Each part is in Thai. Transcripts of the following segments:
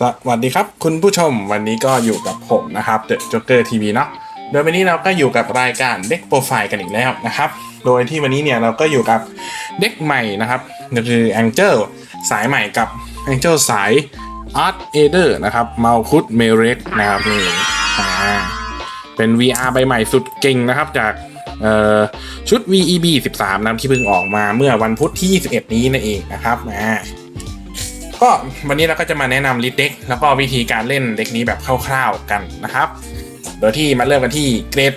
สวัสดีครับ คุณผู้ชมวันนี้ก็อยู่กับผมนะครับ The Joker TV เนาะโดยวันนี้เราก็อยู่กับรายการเด็กโปรไฟล์กันอีกแล้วนะครับ โดยที่วันนี้เนี่ยเราก็อยู่กับเด็กใหม่นะครับก็คือ Angel สายใหม่กับ Angel สาย Art a d e r นะครับ m a l k u t m e r e k นะครับนี่อ่าเป็น VR ใบใหม่สุดเก่งนะครับจากชุด VEB 13นะที่เพิ่งออกมาเมื่อวันพุธที่ 21 นี้นั่นเองนะครับอ่า ก็วันนี้เราก็จะมาแนะนำลิสต์เด็กแล้วก็วิธีการเล่นเด็กนี้แบบคร่าวๆกันนะครับ โดยที่มาเริ่มกันที่เกรด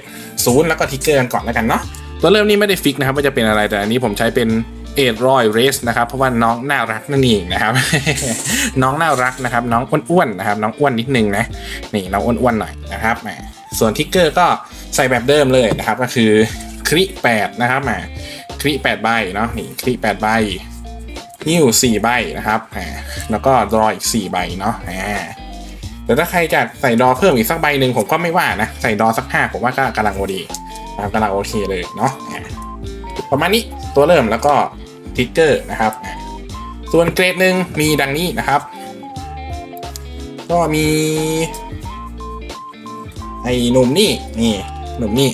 ศูนย์แล้วก็ทิกเกอร์กันก่อนแล้วกันเนาะตัวเริ่มนี้ไม่ได้ฟิกนะครับว่าจะเป็นอะไรแต่อันนี้ผมใช้เป็นเอ็ดรอยเรสนะครับเพราะว่าน้องน่ารักนั่นเองนะครับ น้องน่ารักนะครับ น้องอ้วนๆนะครับ น้องอ้วนนิดนึงนะนี่น้องอ้วนๆหน่อยนะครับแหมส่วนทิกเกอร์ก็ใส่แบบเดิมเลยนะครับ ก็คือคริ8นะครับแหมคริ8ใบเนาะนี่คริ8ใบ นิ้วสี่ใบนะครับอ่าแล้วก็ดรออีกสี่ใบเนาะอ่าแต่ถ้าใครจะใส่ดอเพิ่มอีกสักใบหนึ่งผมก็ไม่ว่านะ ใส่ดอสักห้าผมว่าก็กำลังโอดีนะครับกำลังโอเคเลยเนาะประมาณนี้ตัวเริ่มแล้วก็ทิกเกอร์นะครับ ส่วนเกรดหนึ่งมีดังนี้นะครับ ก็มี ไอ้หนุ่มนี่นี่หนุ่มนี่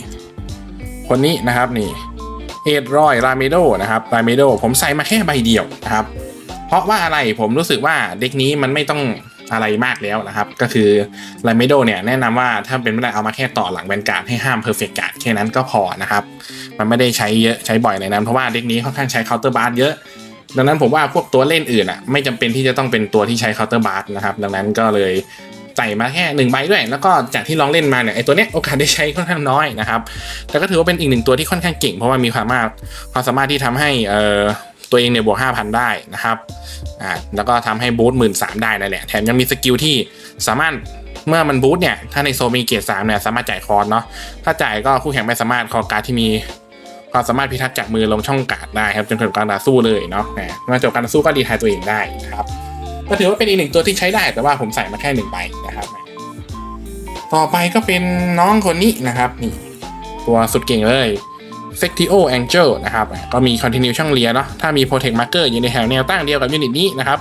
คนนี้นะครับนี่ เอ็ดรอยราเมโดนะครับราเมโดผมใส่มาแค่ใบเดียวนะครับ เพราะว่าอะไรผมรู้สึกว่าเด็กนี้มันไม่ต้องอะไรมากแล้วนะครับ ก็คือราเมโดเนี่ยแนะนำว่าถ้าเป็นไม่ได้เอามาแค่ต่อหลังแวนการ์ดให้ห้ามเพอร์เฟกต์การ์ดแค่นั้นก็พอนะครับ มันไม่ได้ใช้เยอะใช้บ่อยในนั้นเพราะว่าเด็กนี้ค่อนข้างใช้เคาน์เตอร์บาร์เยอะดังนั้นผมว่าพวกตัวเล่นอื่นอะไม่จำเป็นที่จะต้องเป็นตัวที่ใช้เคาน์เตอร์บาร์นะครับ ดังนั้นก็เลย ใส่มาแค่หนึ่งใบด้วย แล้วก็จากที่ลองเล่นมาเนี่ยไอตัวเนี้ยโอกาสได้ใช้ค่อนข้างน้อยนะครับแต่ก็ถือว่าเป็นอีกหนึ่งตัวที่ค่อนข้างเก่ง เพราะว่ามีความมากความสามารถที่ทำให้เอ่อตัวเองเนี่ยบวก5,000 ได้นะครับอ่าแล้วก็ทำให้บูทหมื่นสามได้นั่นแหละแถมยังมีสกิลที่สามารถเมื่อมันบูทเนี่ยถ้าในโซมีเกียร์สามเนี่ยสามารถจ่ายคอร์สเนาะถ้าจ่ายก็คู่แข่งไม่สามารถคอการดที่มีความสามารถพิทักษ์จากมือลงช่องกาดได้ครับจนถึงการต่อสู้เลยเนาะเมื่อจบการต่อสู้ก็ดีทายตัวเองได้นะครับ ก็ถือว่าเป็นอีกหนึ่งตัวที่ใช้ได้แต่ว่าผมใส่มาแค่หนึ่งใบนะครับ ต่อไปก็เป็นน้องคนนี้นะครับนี่ตัวสุดเก่งเลย s e c t i o Angel นะครับ ก็มี Continue ช่องเลียเนาะถ้ามี Protect Marker อยู่ในแถวแนวตั้งเดียวกับยูนิตนี้นะครับ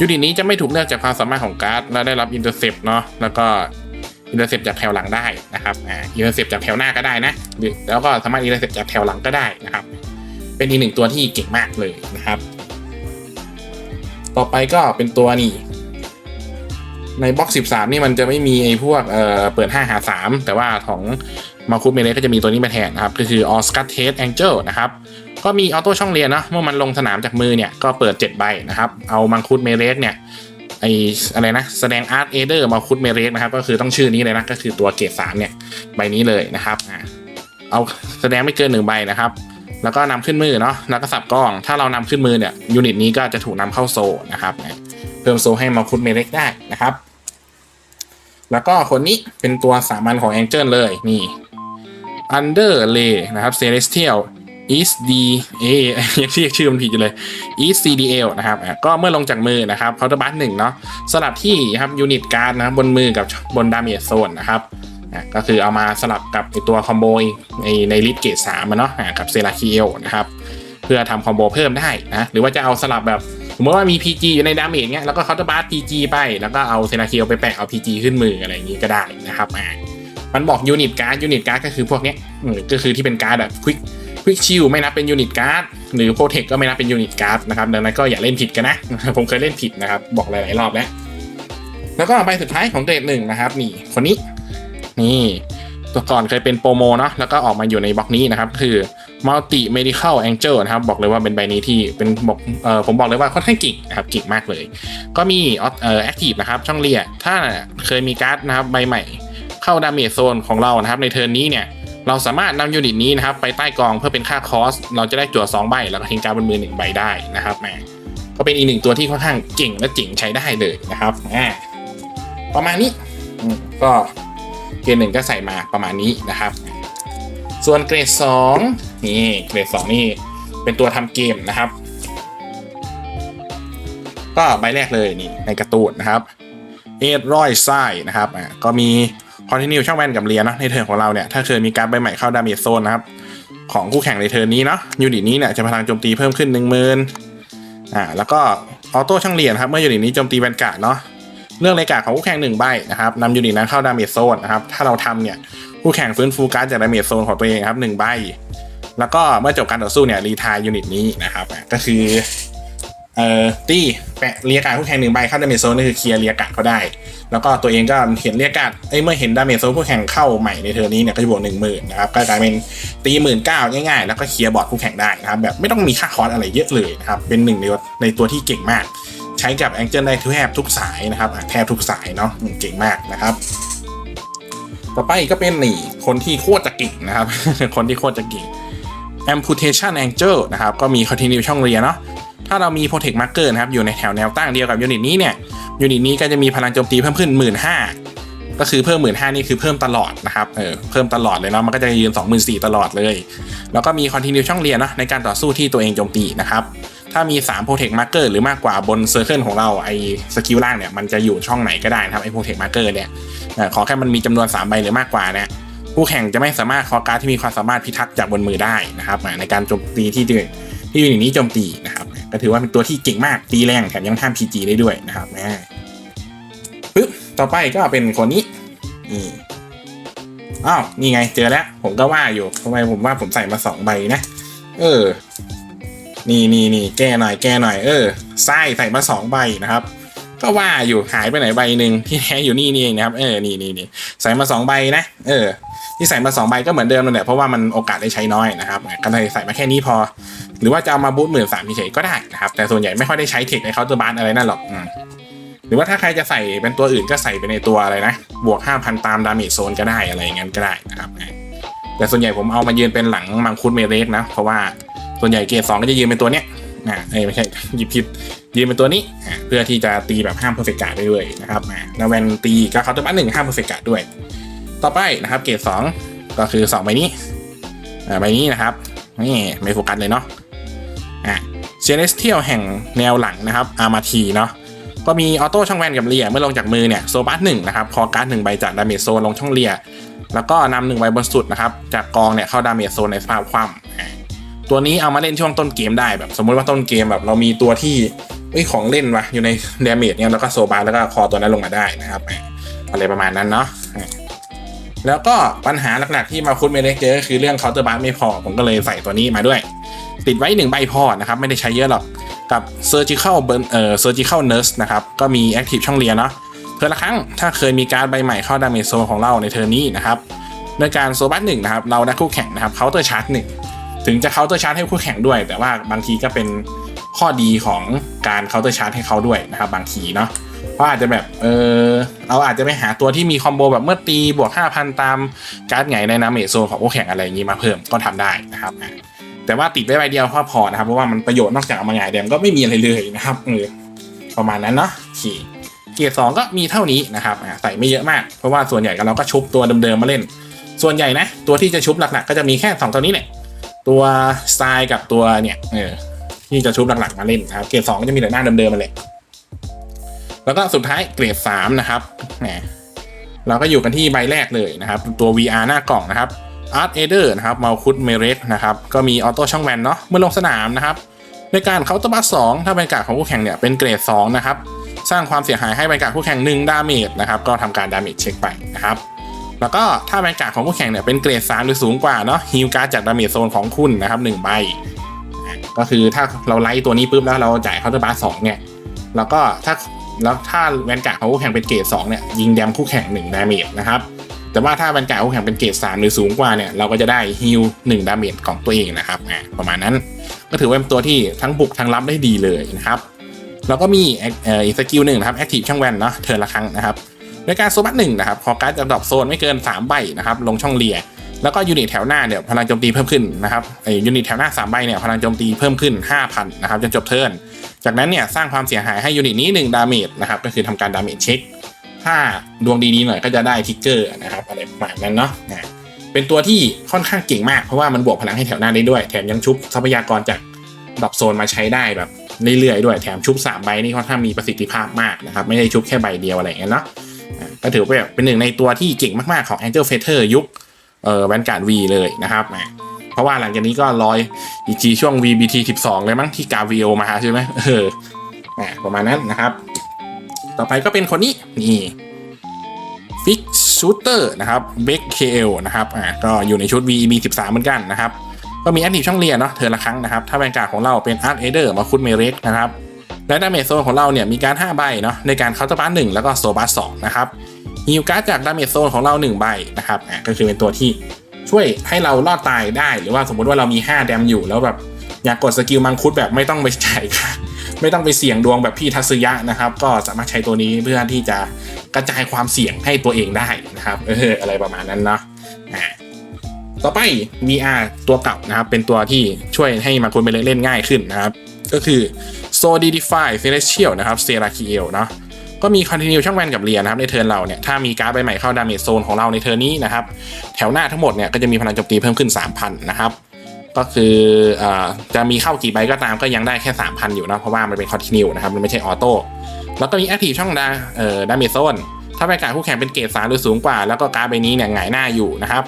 ยูนิตนี้จะไม่ถูกเลือกจากความสามารถของการ์ดและได้รับ Intercept เนาะแล้วก็ Intercept จากแถวหลังได้นะครับอ่า Intercept จากแถวหน้าก็ได้นะแล้วก็สามารถ Intercept จากแถวหลังก็ได้นะครับ เป็นอีกหนึ่งตัวที่เก่งมากเลยนะครับ ต่อไปก็เป็นตัวนี้ในบล็อก 13 นี่มันจะไม่มีไอ้พวกเอ่อเปิด 5 หา 3 แต่ว่าของมาคุ m เมเลก็จะมีตัวนี้มาแทนนะครับ ก็คือ All s c u t t e d Angel นะครับ ก็มีออโต้ช่องเรียนเนาะเมื่อมันลงสนามจากมือเนี่ย ก็เปิด 7 ใบนะครับ เอามังคุดเมเลสเนี่ยไออะไรนะ แสดงอาร์ตเอเดอร์มาคุดเมเลสนะครับ ก็คือต้องชื่อนี้เลยนะ ก็คือตัวเกรดสามเนี่ย ใบนี้เลยนะครับเอาแสดงไม่เกินหนึ่งใบนะครับ แล้วก็นำขึ้นมือเนาะแล้วก็สับกล้อง ถ้าเรานำขึ้นมือเนี่ยยูนิตนี้ก็จะถูกนำเข้าโซนะครับเพิ่มโซให้มาคุดเมเลสได้นะครับ แล้วก็คนนี้เป็นตัวสามัญของ Angel เลยนี่ Under Lay นะครับ Celestial e s D A ยังเรียกชื่อมันผิดอยู่เลย is CDL นะครับก็เมื่อลงจากมือนะครับเคาน์เตอร์บัสหนึ่งเนาะสลับที่ครับยูนิตการ์ดนะบนมือกับบนดาเมจโซนนะครับะก็คือเอามาสลับกับตัวคอมโบในในลิสเกตสามเนาะกับเซราคิเอลนะครับเพื่อทำคอมโบเพิ่มได้นะหรือว่าจะเอาสลับแบบสมมติว่ามี PG อยู่ในดาเมจเงี้ยแล้วก็เคาน์เตอร์บาร์ PG ไป แล้วก็เอาเซนาคิโอไปแปะเอา PG ขึ้นมืออะไรอย่างงี้ก็ได้นะครับอ่ามันบอกยูนิตการ์ดยูนิตการ์ดก็คือพวกเนี้ยก็คือที่เป็นการ์ดแบบควิกควิกชิลไม่นับเป็นยูนิตการ์ดหรือโปรเทคก็ไม่นับเป็นยูนิตการ์ดนะครับดังนั้นก็อย่าเล่นผิดกันนะ ผมเคยเล่นผิดนะครับบอกหลาย ๆ รอบแล้ว แล้วก็ใบสุดท้ายของเกรดหนึ่งนะครับนี่คนนี้ นี่ตัวก่อนเคยเป็นโปรโมเนาะแล้วก็ออกมาอยู่ในบล็อกนี้นะครับ คือ Multi Medical Angel นะครับ บอกเลยว่าเป็นใบนี้ที่เป็นบอกเออผมบอกเลยว่าค่อนข้างเก่งนะครับเก่งมากเลย ก็มีเอ่อ Active นะครับ ช่องเลียถ้าเคยมีการ์ดนะครับใบใหม่เข้าดาเมจโซนของเรานะครับ ในเทิร์นนี้เนี่ยเราสามารถนำยูนิตนี้นะครับไปใต้กองเพื่อเป็นค่าคอส เราจะได้จั่ว2ใบแล้วก็ทิ้งการบนมือ1ใบได้นะครับแหมก็เป็นอีกหนึ่งตัวที่ค่อนข้างเก่งและเจ๋งใช้ได้เลยนะครับอ่าประมาณนี้ก็ เกรดหนึ่งก็ใส่มาประมาณนี้นะครับ ส่วนเกรดสองนี่เกรดสองนี่เป็นตัวทำเกมนะครับ ก็ใบแรกเลยนี่ในกร์ตูนนะครับเอ็ดร้อยไส้นะครับอ่าก็มีคอนติเนียช่องแว่นกับเรียนนะในเทิร์นของเราเนี่ยถ้าเคยมีการดใบใหม่เข้าดาเมจโซนนะครับของคู่แข่งในเทิร์นนี้เนาะยูนิตนี้เนี่ยจะพลังโจมตีเพิ่มขึ้นหนึ่งหมื่นอ่าแล้วก็ออโต้ช่างเรียนครับเมื่อยูนิตนี้โจมตีแวนการ์ดเนาะ เรื่องเลกาของคู่แข่งหนึ่งใบนะครับนำยูนิตนั้นเข้าดาเมจโซนนะครับถ้าเราทำเนี่ยคู่แข่งฟื้นฟูการ์ดจากดาเมจโซนของตัวเองครับหนึ่งใบแล้วก็เมื่อจบการต่อสู้เนี่ยรีทายยูนิตนี้นะครับก็คือเอ่อตีแปะเรียกการดคู่แข่งหนึ่งใบเข้าดาเมจโซนนี่คือเคลียร์เรียกการดเขาได้ แล้วก็ตัวเองก็เห็นเรียกการดเอ้ยเมื่อเห็นดาเมจโซนคู่แข่งเข้าใหม่ในเทอร์นี้เนี่ยก็จะบวกหนึ่งหมื่นนะครับก็กลายเป็นตีหมื่นเก้าง่ายๆ แล้วก็เคลียร์บอร์ดคู่แข่งได้นะครับแบบไม่ต้องมีค่าคอร์สอะไรเยอะเลยนะครับเป็นหนึ่งในในตัวที่เก่งมาก ช้กับแองเจิลได้แทบทุกสายนะครับแทบทุกสายเนาะเก่งมากนะครับต่อไปก็เป็นนี่คนที่โคตรจะเก่งนะครับ คนที่โคตรจะเก่ง amputation angel นะครับ ก็มี continue ช่องเรียนเนาะ ถ้าเรามี protect marker นะครับ อยู่ในแถวแนวตั้งเดียวกับยูนิตนี้เนี่ย ยูนิตนี้ก็จะมีพลังโจมตีเพิ่มขึ้น 1 5ื่นก็คือเพิ่ม 1 5ื่นนี่คือเพิ่มตลอดนะครับ เออ เพิ่มตลอดเลยเนาะ มันก็จะยืน 24,000ตลอดเลย แล้วก็มี continue ช่องเรียนเนาะในการต่อสู้ที่ตัวเองโจมตีนะครับ ถ้ามี3 protect marker หรือมากกว่าบน circle ของเราไอ้สกิลล่างเนี่ยมันจะอยู่ช่องไหนก็ได้นะครับไอ้ protect marker เนี่ยขอแค่มันมีจำนวน3ใบหรือมากกว่าเนี่ยผู้แข่งจะไม่สามารถคอการ์ดที่มีความสามารถพิทักษ์จากบนมือได้นะครับในการโจมตีที่ที่ที่อยูนิตนี้โจมตีนะครับก็ถือว่าเป็นตัวที่เก่งมากตีแรงแถมยังท่ามพีจีได้ด้วยนะครับแหมปึ๊บต่อไปก็เป็นคนนี้นี่อ้าวนี่ไงเจอแล้ว ผมก็ว่าอยู่ทำไมผมว่าผมใส่มาสองใบนะ เออ นี่นี่นี่แก้หน่อยแก้หน่อยเออไส้ใส่มาสองใบนะครับก็ว่าอยู่หายไปไหนใบหนึ่งที่แท้อยู่นี่นี่เองนะครับเออนี่นี่นี่ใส่มาสองใบนะเออที่ใส่มาสองใบก็เหมือนเดิมนั่นแหละเพราะว่ามันโอกาสได้ใช้น้อยนะครับก็เลยใส่มาแค่นี้พอ หรือว่าจะเอามาบูทหมื่นสามเฉยก็ได้นะครับแต่ส่วนใหญ่ไม่ค่อยได้ใช้เทคในเคาน์เตอร์บาร์อะไรนั่นหรอกอืมหรือว่าถ้าใครจะใส่เป็นตัวอื่นก็ใส่ไปในตัวอะไรนะบวกห้าพันตามดาเมจโซนก็ได้อะไรอย่างนั้นก็ได้นะครับแต่ส่วนใหญ่ผมเอามายืนเป็นหลังมังคุดเมเรสนะเพราะว่า ส่วนใหญ่เกรดสองก็จะยืนเป็นตัวเนี้ยอ่าเอ้ไม่ใช่หยิบผิดยืนเป็นตัวนี้อะเพื่อที่จะตีแบบห้ามเพอร์เฟกต์การ์ดได้ด้วยนะครับอะแล้วแวนตีก็เคาน์เตอร์บัตหนึ่งห้ามเพอร์เฟกต์การ์ดด้วย ต่อไปนะครับเกรดสองก็คือสองใบนี้อ่าใบนี้นะครับนี่ไม่โฟกัสเลยเนาะอะเซเลสเทียลแห่งแนวหลังนะครับอามาทีเนาะก็มีออโต้ช่องแวนกับเลียเมื่อลงจากมือเนี่ยโซบัสหนึ่งนะครับคอการ์ดหนึ่งใบจากดาเมจโซนลงช่องเลียแล้วก็นำหนึ่งใบบนสุดนะครับจากกองเนี่ยเข้าดาเมจโซนในสภาพคว่ำ ตัวนี้เอามาเล่นช่วงต้นเกมได้แบบ สมมติว่าต้นเกมแบบเรามีตัวที่เอ้ยของเล่นวะอยู่ในเดเมจเนี่ยแล้วก็โซบาแล้วก็คอตัวนั้นลงมาได้นะครับอะไรประมาณนั้นเนาะแล้วก็ปัญหาหลักๆที่มาคุดเมเล็กเจอคือเรื่องเคาน์เตอร์บาร์ไม่พอ ผมก็เลยใส่ตัวนี้มาด้วย ติดไว้หนึ่งใบพอนะครับ ไม่ได้ใช้เยอะหรอก กับ surgical burn เอ่อ surgical nurse นะครับ ก็มี active ช่องเรียนเนาะเพื่อละครั้งถ้าเคยมีการใบใหม่เข้าดาเมจโซนของเราในเทอร์นนี้นะครับในการโซบัสหนึ่งนะครับ เราได้คู่แข่งนะครับเคาน์เตอร์ชาร์จหนึ่ง ถึงจะเคาน์เตอร์ชาร์จให้คู่แข่งด้วย แต่ว่าบางทีก็เป็นข้อดีของการเคาน์เตอร์ชาร์จให้เขาด้วยนะครับบางทีเนาะเพราะอาจจะแบบเออเราอาจจะไปหาตัวที่มีคอมโบแบบเมื่อตีบวก 5,000 ตามการ์ดไงในนาเมโซของคู่แข่งอะไรอย่างนี้มาเพิ่มก็ทำได้นะครับแต่ว่าติดไว้ใบเดียวก็พอนะครับเพราะว่ามันประโยชน์นอกจากเอามาหงายแดมก็ไม่มีอะไรเลยนะครับเออประมาณนั้นเนาะขี่เกียร์สองก็มีเท่านี้นะครับอะใส่ไม่เยอะมาก เพราะว่าส่วนใหญ่ก็เราก็ชุบตัวเดิมๆมาเล่น ส่วนใหญ่นะ ตัวที่จะชุบหลักๆ ก็จะมีแค่สองตัวนี้แหละ ตัวสไตล์กับตัวเนี่ยเออที่จะชุบหลักๆมาเล่นนะครับ เกรดสองก็จะมีแต่หน้าเดิมๆมาเลย แล้วก็สุดท้ายเกรดสามนะครับแหมเราก็อยู่กันที่ใบแรกเลยนะครับ ตัว VR หน้ากล่องนะครับ Art a d e r นะครับมาคุดเมเรสนะครับก็มีออโต้ช่องแวนเนาะเมื่อลงสนามนะครับในการเคาน์เตอร์บัสสองถ้าบรรยากาศของคู่แข่งเนี่ยเป็นเกรดสองนะครับสร้างความเสียหายให้บรรยากาศคู่แข่ง1ดาเมจนะครับก็ทำการดาเมจเช็คไปนะครับ แล้วก็ถ้าบรรยากาศของคู่แข่งเนี่ยเป็นเกรด3หรือสูงกว่าเนาะฮิวการ์ดจากดาเมจโซนของคุณนะครับ1ใบอะก็คือถ้าเราไล่ตัวนี้ปุ๊บแล้วเราจ่ายเคาน์เตอร์บาร์สองเนี่ยแล้วก็ถ้าแล้วถ้าแวนการ์ดของคู่แข่งเป็นเกรด2เนี่ยยิงแดมคู่แข่ง1ดาเมจนะครับแต่ว่าถ้าแวนการ์ดคู่แข่งเป็นเกรด3หรือสูงกว่าเนี่ยเราก็จะได้ฮิว1ดาเมจของตัวเองนะครับอะประมาณนั้นก็ถือว่าเป็นตัวที่ทั้งบุกทั้งรับได้ดีเลยนะครับแล้วก็มีเอ่ออีกสกิลหนึ่งนะครับแอคทีฟช่องแวนเนาะเทิร์นละครั้งนะครับ ในการโซบัสหนึ่งนะครับพอการ์ดจะดรอปโซนไม่เกิน 3 ใบนะครับลงช่องเลียแล้วก็ยูนิตแถวหน้าเนี่ยพลังโจมตีเพิ่มขึ้นนะครับไอยูนิตแถวหน้า3ใบเนี่ยพลังโจมตีเพิ่มขึ้น 5,000นะครับจนจบเทิร์นจากนั้นเนี่ยสร้างความเสียหายให้ยูนิตนี้1ดาเมจนะครับก็คือทำการดาเมจเช็คถ้าดวงดีๆหน่อยก็จะได้ทิกเกอร์นะครับอะไรประมาณนั้นเนาะนะเป็นตัวที่ค่อนข้างเก่งมากเพราะว่ามันบวกพลังให้แถวหน้าได้ด้วย แถมยังชุบทรัพยากรจากดรอปโซนมาใช้ได้แบบเรื่อยๆด้วยแถมชุบ3ใบนี่ค่อนข้างมีประสิทธิภาพมากนะครับไม่ได้ชุบแค่ใบเดียวอะไรอย่างเงี้ยเนาะ ก็ถือว่าเป็นหนึ่งในตัวที่เก่งมาก ๆ ของ Angel f a t e r ยุคเอ่อแวนการ์ด V เลยนะครับเพราะว่าหลังจากนี้ก็รอยอีกทีช่วง VBT 12 เลยมั้งที่กา VO มาใช่ไหมเออประมาณนั้นนะครับ ต่อไปก็เป็นคนนี้นี่ฟิกชูเตอร์นะครับเบคเคลนะครับอ่าก็อยู่ในชุด VEB 13 เหมือนกันนะครับ ก็มีแอคทีฟช่องเรียนเนาะเธอละครั้งนะครับ ถ้าแบงการดของเราเป็นอาร์ตเอเดอร์มาคุดเมเร็กนะครับ และดาเมจโซนของเราเนี่ยมีการ5ใบเนาะในการเคาน์เตอร์บาร์หนึ่งแล้วก็โซบาร์สองนะครับฮิวการ์ดจากดาเมจโซนของเรา1ใบนะครับอะก็คือเป็นตัวที่ช่วยให้เรารอดตายได้หรือว่าสมมติว่าเรามี 5 แดมอยู่แล้วแบบอยากกดสกิลมังคุดแบบไม่ต้องไปจ่ายค่ะไม่ต้องไปเสี่ยงดวงแบบพี่ทัศยะนะครับ ก็สามารถใช้ตัวนี้เพื่อที่จะกระจายความเสี่ยงให้ตัวเองได้นะครับเอออะไรประมาณนั้นเนาะอ่าต่อไป VR ตัวเก่านะครับ เป็นตัวที่ช่วยให้มาคุณไปเล่นง่ายขึ้นนะครับ ก็คือ Solidify Celestial นะครับ s e r a k i e l เนาะก็มี Continue ช่องแวนกับเรียนนะครับในเทิร์นเราเนี่ยถ้ามีการ์ดใบใหม่เข้าดาเมจโซนของเราในเทิร์นนี้นะครับแถวหน้าทั้งหมดเนี่ยก็จะมีพลังโจมตีเพิ่มขึ้น 3,000 นะครับก็คืออจะมีเข้ากี่ใบก็ตามก็ยังได้แค่ 3,000 อยู่นะเพราะว่ามันเป็น Continue นะครับมันไม่ใช่ออโต้แล้วก็มี Active ช่องดาเอ่อดาเมจโซนถ้าเป็นการคู่แข่งเป็นเกรดสามหรือสูงกว่า แล้วก็การ์ดใบนี้เนี่ยหงายหน้าอยู่นะครับ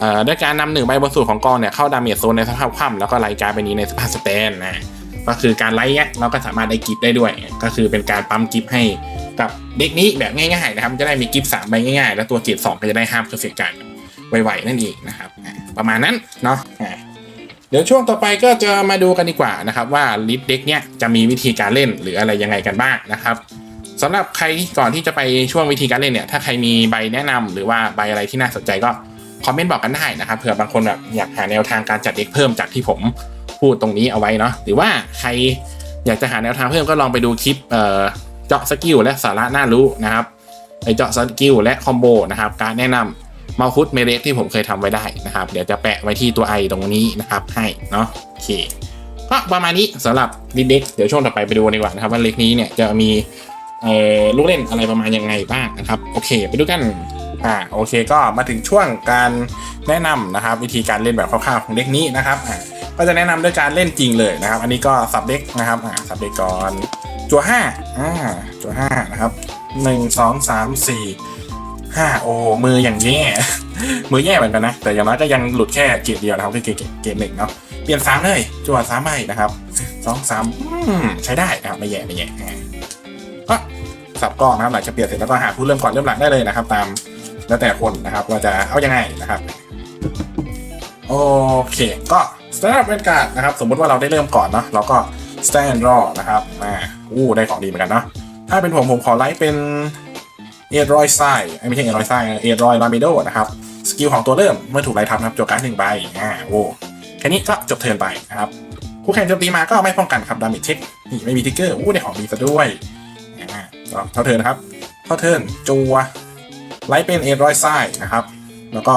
เอ่อด้วยการนำหนึ่งใบบนสูตรของกองเนี่ยเข้าดาเมจโซนในสภาพคว่ำแล้วก็ไล่การ์ดใบนี้ในสภาพสแตนนะ ก็คือการไล่เนี้ยเราก็สามารถได้กิฟต์ได้ด้วย ก็คือเป็นการปั๊มกิฟต์ให้กับเด็กนี้แบบง่ายๆนะครับจะได้มีกิฟต์สามใบง่ายๆ แล้วตัวเกรดสองก็จะได้ห้ามเคอร์เฟกการไวๆนั่นเองนะครับประมาณนั้นเนาะเดี๋ยวช่วงต่อไปก็จะมาดูกันดีกว่านะครับว่าลิสต์เด็กเนี้ยจะมีวิธีการเล่นหรืออะไรยังไงกันบ้างนะครับสำหรับใครก่อนที่จะไปช่วงวิธีการเล่นเนี่ยถ้าใครมีใบแนะนำหรือว่าใบอะไรที่น่าสนใจก็คอมเมนต์บอกกันได้นะครับเผื่อบางคนแบบอยากหาแนวทางการจัดเด็กเพิ่มจากที่ผม พูดตรงนี้เอาไว้เนาะหรือว่าใครอยากจะหาแนวทางเพิ่มก็ลองไปดูคลิปเจาะสกิลและสาระน่ารู้นะครับไปเจาะสกิลและคอมโบนะครับการแนะนำมาคุดเมเล็กที่ผมเคยทำไว้ได้นะครับ เดี๋ยวจะแปะไว้ที่ตัวไอตรงนี้นะครับให้เนาะโอเคก็ประมาณนี้สำหรับลิเด็กเดี๋ยวช่วงต่อไปไปดูกันดีกว่านะครับว่าเล็กนี้เนี่ยจะมีลูกเล่นอะไรประมาณยังไงบ้างนะครับโอเค ไปดูกันอ่าโอเคก็มาถึงช่วงการแนะนำนะครับ วิธีการเล่นแบบคร่าวๆของเด็กนี้นะครับอ่า ก็จะแนะนำด้วยการเล่นจริงเลยนะครับ อันนี้ก็สับเด็กนะครับอ่าสับเด็กก่อนจัวห้าอ่าจัวห้านะครับหนึ่งสองสามสี่ห้าโอ้มืออย่างแย่มือแย่เหมือนกันนะ แต่อย่างน้อยก็ยังหลุดแค่เกรดเดียวนะครับคือเกรดเกรดหนึ่งเนาะเปลี่ยนสามเลยจัวสามใบนะครับสองสามอืมใช้ได้นะครับไม่แย่ไม่แย่อ่าก็สับกล้องนะครับหลังจากเปลี่ยนเสร็จแล้วก็หาผู้เริ่มก่อนเริ่มหลังได้เลยนะครับ ตามแล้วแต่คนนะครับว่าจะเอายังไงนะครับ โอเคก็ สแตนดาร์ดเป็นการดนะครับ สมมติว่าเราได้เริ่มก่อนเนาะเราก็สแตนรอนะครับมาอู้ได้ของดีเหมือนกันเนาะถ้าเป็นผมผมขอไลฟ์เป็นเอรอยไซไม่ใช่เอรอยไซเอรอยลาเมโดนะครับสกิลของตัวเริ่มเมื่อถูกไล่ทับครับจบการหนึ่งใบอ่าโอ้แค่นี้ก็จบเทิร์นไปนะครับคู่แข่งโจมตีมาก็ไม่ป้องกันครับดาเมจเช็คนี่ไม่มีทิกเกอร์อู้ได้ของดีซะด้วยอ่าก็เท่าเทิร์นนะครับเท่าเทิร์นจัวไลท์เป็นเอรอยไซนะครับ แล้วก็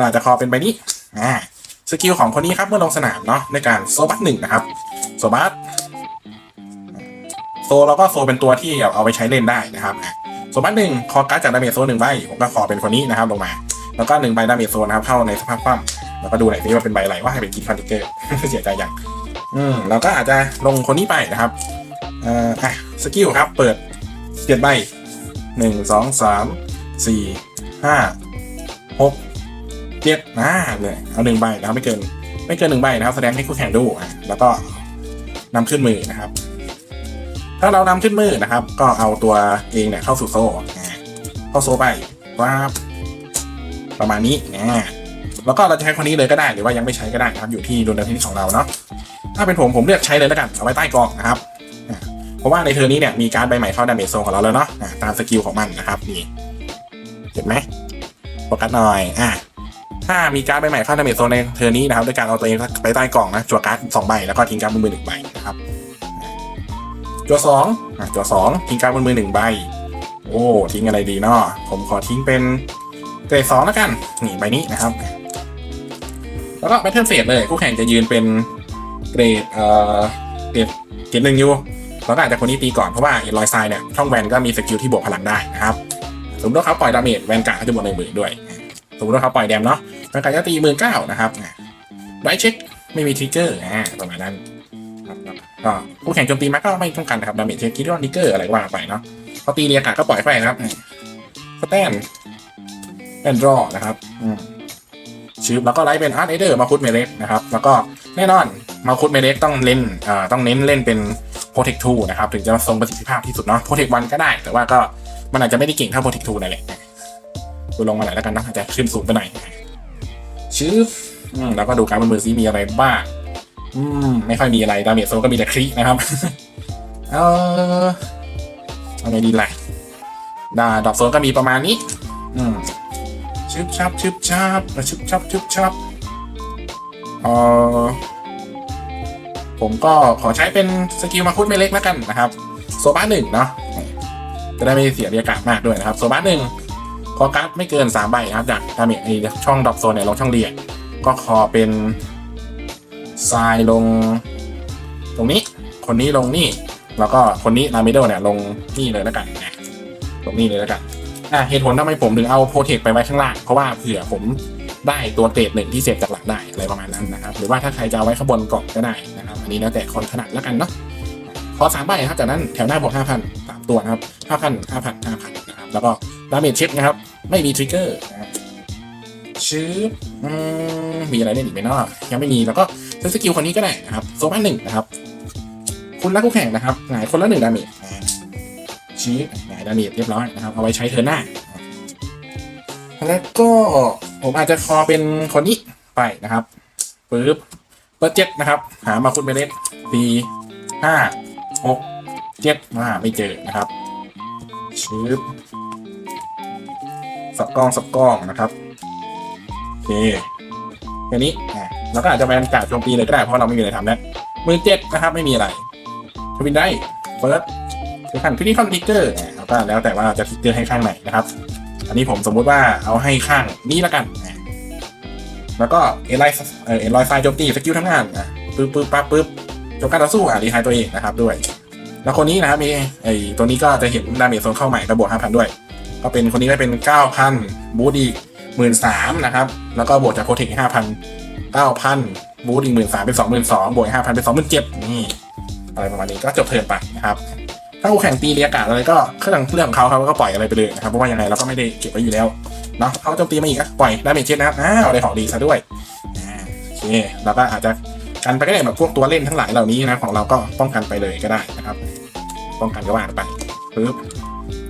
ลาจะคอเป็นใบนี้อ่า สกิลของคนนี้ครับเมื่อลงสนามเนาะในการโซบัสหนึ่งนะครับโซบัสโซแล้วก็โซเป็นตัวที่เอาไปใช้เล่นได้นะครับอะโซบัสหนึ่งคอการ์ดจากดาเมจโซหนึ่งใบผมก็คอเป็นคนนี้นะครับลงมา แล้วก็หนึ่งใบดาเมจโซนะครับเข้าในสภาพคว่ำแล้วก็ดูหน่อยสิว่าเป็นใบอะไรว่าให้เป็นกิฟต์ฟันติเกอร์เสียใจยังอืมเราก็อาจจะลงคนนี้ไปนะครับเอ่ออะสกิลครับเปิดเจ็ดใบหนึ่งสองสามสี่ห้าหก เจ็ดอ่าเลยเอาหนึ่งใบนะครับไม่เกิน ไม่เกินหนึ่งใบนะครับ แสดงให้คู่แข่งดูอะแล้วก็นำขึ้นมือนะครับ ถ้าเรานำขึ้นมือนะครับ ก็เอาตัวเองเนี่ยเข้าสู่โซ่เข้าโซ่ไปว่าบประมาณนี้อ่าแล้วก็เราจะใช้คนนี้เลยก็ได้หรือว่ายังไม่ใช้ก็ได้นะครับอยู่ที่ดุลพินิจของเราเนาะถ้าเป็นผมผมเลือกใช้เลยแล้วกันเอาไว้ใต้กองนะครับเพราะว่าในเทอร์นี้เนี่ยมีการใบใหม่เข้าดาเมจโซนของเราแล้วเนาะตามสกิลของมันนะครับนี่เห็นไหมโฟกัสหน่อยอะ ถ้ามีการ์ดใบใหม่เข้าดาเมจโซนในเทอร์นี้นะครับด้วยการเอาตัวเองไปใต้กล่องนะจั่วการ์ดสองใบแล้วก็ทิ้งการ์ดบนมือหนึ่งใบนะครับจั่วสองจั่วสองทิ้งการ์ดบนมือหนึ่งใบ โอ้ทิ้งอะไรดีเนาะผมขอทิ้งเป็นเกรดสองแล้วกันนี่ใบนี้นะครับ แล้วก็แบทเทิลเฟสเลยคู่แข่งจะยืนเป็นเกรดเอ่อเกรดเกรดหนึ่งอยู่แล้วก็อาจจะคนนี้ตีก่อนเพราะว่าเอลอยไซเนี่ยช่องแวนก็มีสกิลที่บวกพลังได้นะครับสมมติว่าเขาปล่อยดาเมจแวนการ์ดเขาจะบวกหนึ่งหมื่นด้วยสมมติว่าเขาปล่อยแดมเนาะ แวนการ์ดจะตีหมื่นเก้านะครับไรเช็คไม่มีทริกเกอร์อ่าประมาณนั้นก็ผู้แข่งโจมตีมาก็ไม่ต้องการนะครับดาเมจเช็คคิดว่าทริกเกอร์อะไรก็ว่าไปเนาะพอตีเรียกาดก็ปล่อยไปนะครับสแตนแอนดรอนะครับชื่อแล้วก็ไลท์เป็นอาร์ตเอเดอร์มาคุดเมเล็กนะครับ แล้วก็แน่นอนมาคุดเมเล็กต้องเล่นอ่าต้องเน้นเล่นเป็น Protect 2นะครับถึงจะทรงประสิทธิภาพที่สุดเนาะ Protect 1ก็ได้ แต่ว่าก็มันอาจจะไม่ได้เก่งเท่า Protect 2นั่นแหละดูลงมาหน่อยแล้วกันนะอาจจะขึ้นสูงไปหน่อย ชื่ออืมแล้วก็ดูการบนมือซิมีอะไรบ้างอืมไม่ค่อยมีอะไรดาเมจโซก็มีแต่ครินะครับ เออเอาไงดีล่ะดาดอกโซก็มีประมาณนี้ อืมชึบชับชึบชับชึบชับชึบชับเออผมก็ขอใช้เป็นสกิลมาคุดไม่เล็กแล้วกันนะครับ โซบ้าหนึ่งเนาะจะได้ไม่เสียบรรยากาศมากด้วยนะครับ โซบ้าหนึ่ง คอการ์ดไม่เกินสามใบครับ จากดาเมจไอช่องดรอปโซนเนี่ยลงช่องเรียกก็ขอเป็นทรายลง ตรงนี้ คนนี้ลงนี่ แล้วก็คนนี้นามิโดเนี่ยลงนี่เลยแล้วกันนะลงนี่เลยแล้วกันอะเหตุผลทำไมผมถึงเอาโปรเทคไปไว้ข้างล่าง เพราะว่าเผื่อผมได้ตัวเตจหนึ่งที่เสพจากหลักได้อะไรประมาณนั้นนะครับ หรือว่าถ้าใครจะเอาไว้ข้างบนกล่องก็ได้นะครับ อันนี้แล้วแต่คนถนัดแล้วกันเนาะพอสามใบครับจากนั้นแถวหน้าบวกห้าพันสามตัวนะครับห้าพันห้าพันห้าพันนะครับแล้วก็ ดาเมจเช็คนะครับ ไม่มีทริกเกอร์ชื่อมีอะไรเล่นอีกไหมเนาะยังไม่มีแล้วก็ใช้สกิลคนนี้ก็ได้นะครับโซบ้านหนึ่งนะครับ คุณรักคู่แข่งนะครับหงายคนละหนึ่งดาเมจชี้หงายดาเมจเรียบร้อยนะครับ เอาไว้ใช้เทิร์นหน้า แล้วก็ผมอาจจะคอเป็นคนนี้ไปนะครับปึ๊บเปิดเจ็ดนะครับ หามาคุณเมเลสสี่ห้าหกเจ็ดมาไม่เจอนะครับชืบ สับกล้องสับกล้องนะครับโอเคแค่นี้อะเราก็อาจจะแบนกาดโจมตีเลยก็ได้เพราะเราไม่มีอะไรทำแล้วมือเจ็ดนะครับ ไม่มีอะไรทวินได้เฟิร์สคือขั้นพิธีคอนทิกเกอร์แล้วก็แล้วแต่ว่าจะทิกเกอร์ให้ข้างไหนนะครับ อันนี้ผมสมมุติว่าเอาให้ข้างนี้แล้วกัน แล้วก็เอไลฟ์เออเอไลไฟโจมตีสกิลทั้งงานอะปึ๊บปึ๊บปั๊บปึ๊บจบการต่อสู้อะรีไฮตัวเองนะครับด้วย แล้วคนนี้นะครับมีไอตัวนี้ก็จะเห็นดาเมจโซนเข้าใหม่ระบวกห้าพันด้วย ก็เป็นคนนี้ได้เป็นเก้าพันบูทอีกหมื่นสามนะครับ แล้วก็บวกจากโปรเทคห้าพันเก้าพันบูทอีกหมื่นสามเป็นสองหมื่นสองบวกห้าพันเป็นสองหมื่นเจ็ดนี่ อะไรประมาณนี้ก็จบเทิร์นไปนะครับ ถ้าคู่แข่งตีเรียกาศอะไรก็เครื่องเรื่องของเขาครับก็ปล่อยอะไรไปเลยนะครับ เพราะว่ายังไงเราก็ไม่ได้เก็บไว้อยู่แล้วเนาะเขาโจมตีมาอีกก็ปล่อยได้เมจเช็ดนะครับอ้าวได้ของดีซะด้วยโอเคเราก็อาจจะกันไปก็ได้แบบพวกตัวเล่นทั้งหลายเหล่านี้นะของเราก็ป้องกันไปเลยก็ได้นะครับ ป้องกันก็ว่าไปปึ๊บ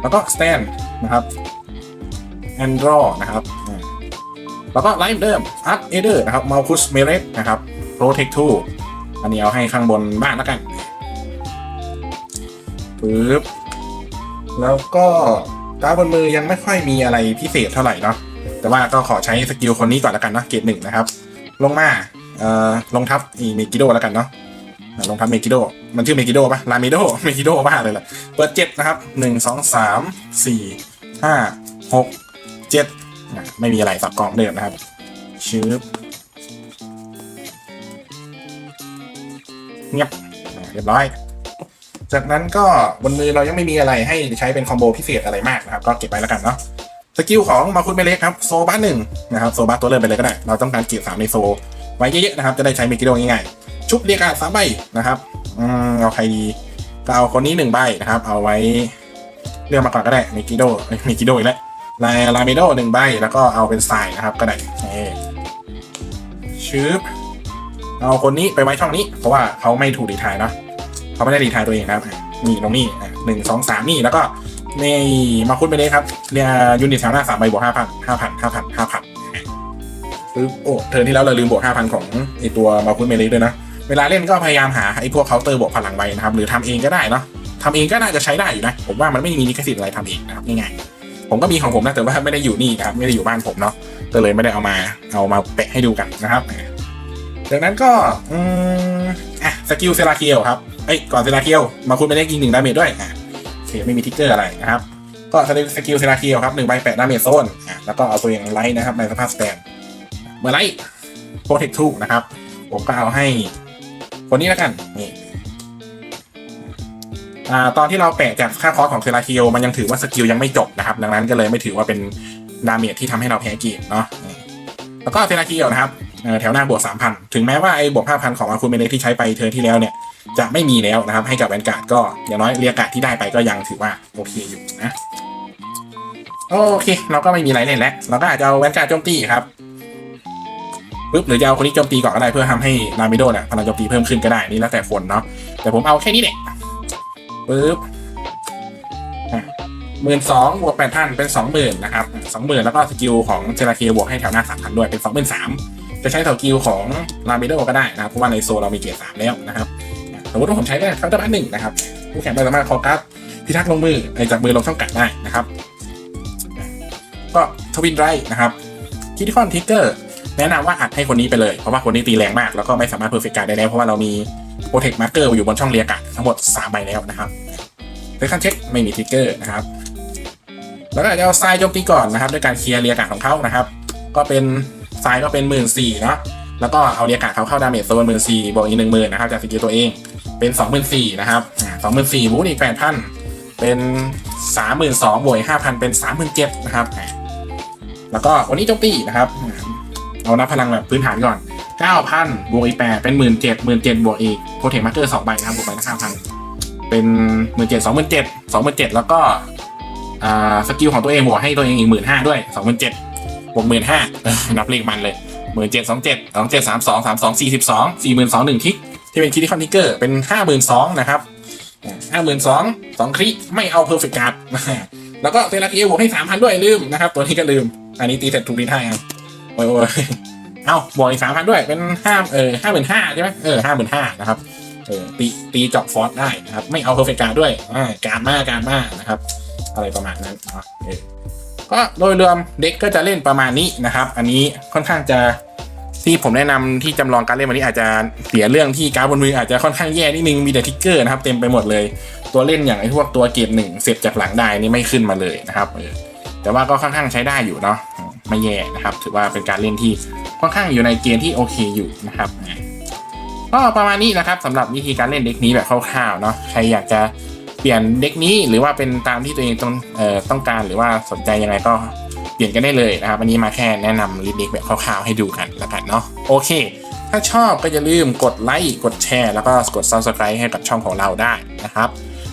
แล้วก็สแตน นะครับแอนดรอนะครับ แล้วก็ไลฟ์เดิมอัพเอเดอร์นะครับมาคุสเมเรสนะครับโปรเทคทูอันนี้เอาให้ข้างบนบ้านแล้วกันปึ๊บแล้วก็การบนมือยังไม่ค่อยมีอะไรพิเศษเท่าไหร่เนาะแต่ว่าก็ขอใช้สกิลคนนี้ก่อนแล้วกันนะเกรดหนึ่งนะครับ ลงมาเอ่อลงทับอีเมกิโดแล้วกันเนาะ อะลงทับเมกิโด มันชื่อเมกิโดปะลาเมโด เมกิโดบ้าเลยล่ะ เปิดเจ็ดนะครับหนึ่งสองสามสี่ห้าหกเจ็ดอะไม่มีอะไรสับกล่องเดิมนะครับ ชืบเงียบอะเรียบร้อย จากนั้นก็บนมือเรายังไม่มีอะไรให้ใช้เป็นคอมโบพิเศษอะไรมากนะครับ ก็เก็บไปแล้วกันเนาะสกิลของมาคุณเมเล็กครับโซบ้าหนึ่งนะครับโซบ้าตัวเริ่มไปเลยก็ได้ เราต้องการเกียร์สามในโซไว้เยอะๆนะครับ จะได้ใช้เมกิโดง่ายๆ ชุบเรียกการสามใบนะครับอืมเอาใครดีก็เอาคนนี้หนึ่งใบนะครับ เอาไว้เลือกมาก่อนก็ได้เมกิโดเมกิโดอีกแล้วลายลาเมโดหนึ่งใบแล้วก็เอาเป็นสายนะครับก็ได้เอชืบเอาคนนี้ไปไว้ช่องนี้ เพราะว่าเขาไม่ถูกดีทายเนาะเขาไม่ได้รีทายตัวเองนะครับนี่ตรงนี้หนึ่งสองสามนี่แล้วก็ในมาคุดไปเลยครับเรียยูนิตแถวหน้าสามใบบวกห้าพันห้าพันห้าพันห้าพันปึ๊บโอ้เทิร์นที่แล้วเราลืมบวกห้าพันของไอตัวมาคุดเมเล็กด้วยนะ เวลาเล่นก็พยายามหาไอ้พวกเคาน์เตอร์บวกพลังไว้นะครับ หรือทำเองก็ได้เนาะทำเองก็น่าจะใช้ได้อยู่นะ ผมว่ามันไม่มีลิขสิทธิ์อะไรทำเองนะครับง่ายๆผมก็มีของผมนะแต่ว่าไม่ได้อยู่นี่นะครับไม่ได้อยู่บ้านผมเนาะก็เลยไม่ได้เอามาเอามาแปะให้ดูกันนะครับจากนั้นก็อืมอะสกิลเซราเคียวครับเอ้ยก่อนเซราเคียวมาคุณไม่ได้ยิงหนึ่งดาเมจด้วยอะโอเคไม่มีทิกเกอร์อะไรนะครับก็สกิลเซราเคียวครับหนึ่งใบแปดดาเมจโซนอะแล้วก็เอาตัวเองไลท์นะครับในสภาพสแตนเมื่อไลท์โปรเทคทูนะครับผมก็เอาให้ คนนี้แล้วกันนี่อ่าตอนที่เราแปะจากค่าคอสของเซราคียวมันยังถือว่าสกิลยังไม่จบนะครับ ดังนั้นก็เลยไม่ถือว่าเป็นดาเมจที่ทำให้เราแพ้เกมเนาะแล้วก็เซราคียวนะครับแถวหน้าบวกสามพันถึงแม้ว่าไอ้บวกห้าพันของอาคูเมเนที่ใช้ไปเทอร์นที่แล้วเนี่ยจะไม่มีแล้วนะครับ ให้กับแวนการ์ดก็อย่างน้อยเรียกการ์ดที่ได้ไปก็ยังถือว่าโอเคอยู่นะโอเค เราก็ไม่มีอะไรเล่นแล้วเราก็อาจจะเอาแวนการ์ดโจมตีครับ ปุ๊บหรือจะเอาคนนี้โจมตีก่อนก็ได้เพื่อทำให้นามิโดเนี่ยพลังโจมตีเพิ่มขึ้นก็ได้นี่แล้วแต่คนเนาะแต่ผมเอาแค่นี้แหละปึ๊บหมื่นสองบวกแปดพันเป็นสองหมื่นนะครับสองหมื่นแล้วก็สกิลของเจราเคียบวกให้แถวหน้าสามพันด้วยเป็นสองหมื่นสามจะใช้สกิลของลาเบโดก็ได้นะครับเพราะว่าในโซเรามีเกียร์สามแล้วนะครับสมมติว่าผมใช้ได้เคาน์เตอร์บัตหนึ่งนะครับผู้แข่งไม่สามารถคอการ์ดพิทักษ์ลงมือไอ้จากมือลงช่องกัดได้นะครับ ก็ทวินไรนะครับคิดคอนทิกเกอร์ แนะนำว่าอัดให้คนนี้ไปเลย เพราะว่าคนนี้ตีแรงมาก แล้วก็ไม่สามารถเพอร์เฟกต์การดได้แล้วเพราะว่าเรามีโปรเทคมาร์เกอร์อยู่บนช่องเรียกะทั้งหมด3ใบแล้วนะครับเซคันเช็คไม่มีทิกเกอร์นะครับ แล้วก็จะเอาทรายโจมตีก่อนนะครับด้วยการเคลียร์เรียกะของเขานะครับ ก็เป็นทรายก็เป็นหมื่นสี่เนาะแล้วก็เอาเรียกะเขาเข้าดาเมจโซนหมื่นสี่บวกอีกหนึ่งหมื่นนะครับจากสกิลตัวเองเป็นสองหมื่นสี่นะครับสองหมื่นสี่บูทอีกแปดพันเป็นสามหมื่นสองบวกห้าพันเป็นสามหมื่นเจ็ดนะครับ แล้วก็วันนี้โจมตีนะครับ เอานับพลังแบบพื้นฐานก่อนเก้าพันบวกอีกแปดเป็นหมื่นเจ็ดหมื่นเจ็ดบวกอีกโปรเทคมาร์เกอร์สองใบนะครับบวกไปละห้าพันเป็นหมื่นเจ็ดสองหมื่นเจ็ดสองหมื่นเจ็ดแล้วก็อ่าสกิลของตัวเองบวกให้ตัวเองอีกหมื่นห้าด้วยสองหมื่นเจ็ดบวกหมื่นห้านับเลขมันเลยหมื่นเจ็ดสองเจ็ดสองเจ็ดสามสองสามสองสี่สิบสองสี่หมื่นสองหนึ่งทิกที่เป็นคิดที่คอนทิกเกอร์เป็นห้าหมื่นสองนะครับห้าหมื่นสองสองคลิไม่เอาเพอร์เฟกต์การ์ดแล้วก็เทราทีบวกให้สามพันด้วยลืมนะครับ ตัวนี้ก็ลืม อันนี้ตีเสร็จถูกดีท่าครับ โอ้ยโอ้ยเอาบวกอีกสามพันด้วยเป็นห้าเออห้าหมื่นห้าใช่ไหมเออห้าหมื่นห้านะครับเออตีตีเจาะฟอสได้นะครับ ไม่เอาเพอร์เฟกต์การ์ดด้วยอ่าการมากการมากนะครับ อะไรประมาณนั้นเนาะเออก็โดยรวมเด็กก็จะเล่นประมาณนี้นะครับ อันนี้ค่อนข้างจะที่ผมแนะนำที่จำลองการเล่นวันนี้อาจจะเสียเรื่องที่การดบนมืออาจจะค่อนข้างแย่นิดนึงมีแต่ทิกเกอร์นะครับเต็มไปหมดเลย ตัวเล่นอย่างไอ้พวกตัวเกรดหนึ่งเสร็จจากหลังได้นี่ไม่ขึ้นมาเลยนะครับเออแต่ว่าก็ค่อนข้างใช้ได้อยู่เนาะ ไม่แย่นะครับ ถือว่าเป็นการเล่นที่ค่อนข้างอยู่ในเกณฑ์ที่โอเคอยู่นะครับก็ประมาณนี้นะครับสำหรับวิธีการเล่นเด็กนี้แบบคร่าวๆเนาะใครอยากจะเปลี่ยนเด็กนี้หรือว่าเป็นตามที่ตัวเองต้องออต้องการหรือว่าสนใจยังไงก็เปลี่ยนกันได้เลยนะครับวันนี้มาแค่แนะนำลิสต์เด็กแบบคร่าวๆให้ดูกันแล้วกันเนาะโอเค ถ้าชอบก็อย่าลืมกดไลค์กดแชร์แล้วก็กด subscribe ให้กับช่องของเราได้นะครับ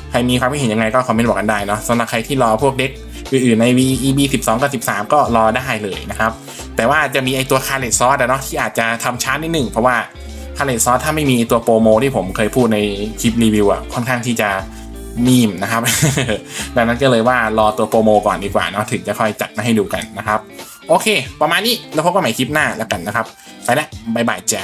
ใครมีความคิดเห็นยังไงก็คอมเมนต์บอกกันได้เนาะสำหรับใครที่รอพวกเด็ก อื่นๆใน EB 12 กับ 13 ก็รอได้เลยนะครับ แต่ว่าจะมีไอตัวคาเลตซอสอะเนาะที่อาจจะทำช้านิดหนึ่งเพราะว่าคาเลตซอสถ้าไม่มีตัวโปรโมที่ผมเคยพูดในคลิปรีวิวอะค่อนข้างที่จะมีมนะครับ ดังนั้นก็เลยว่ารอตัวโปรโมก่อนดีกว่าเนาะถึงจะค่อยจัดมาให้ดูกันนะครับ โอเค ประมาณนี้แล้วพบกันใหม่คลิปหน้าแล้วกันนะครับ ไปล้วบ๊ายบายจ้า